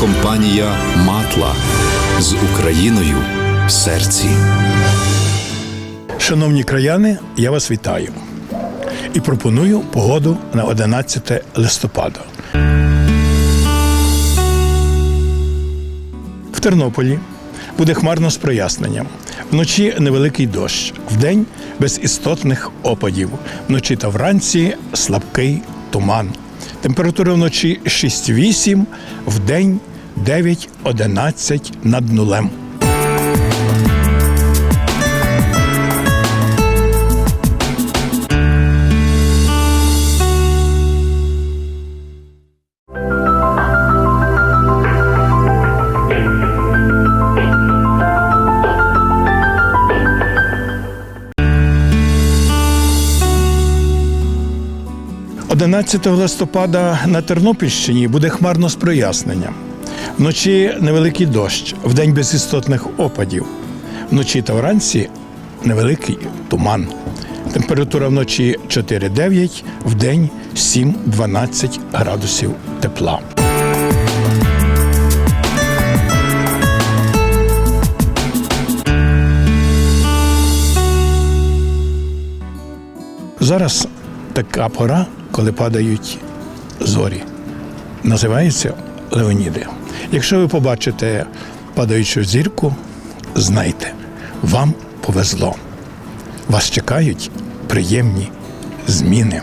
компанія Матла з Україною в серці. Шановні краяни, я вас вітаю і пропоную погоду на 11 листопада. В Тернополі буде хмарно з проясненням. Вночі невеликий дощ, вдень без істотних опадів. Вночі та вранці слабкий туман. Температура вночі 6-8, день 9-11 над нулем. – 11 листопада на Тернопільщині буде хмарно з проясненням. Вночі невеликий дощ, вдень без істотних опадів. Вночі та вранці невеликий туман. Температура вночі 4-9, вдень 7-12 градусів тепла. Зараз така пора, коли падають зорі. Називається Леоніди. Якщо ви побачите падаючу зірку, знайте, вам повезло. Вас чекають приємні зміни.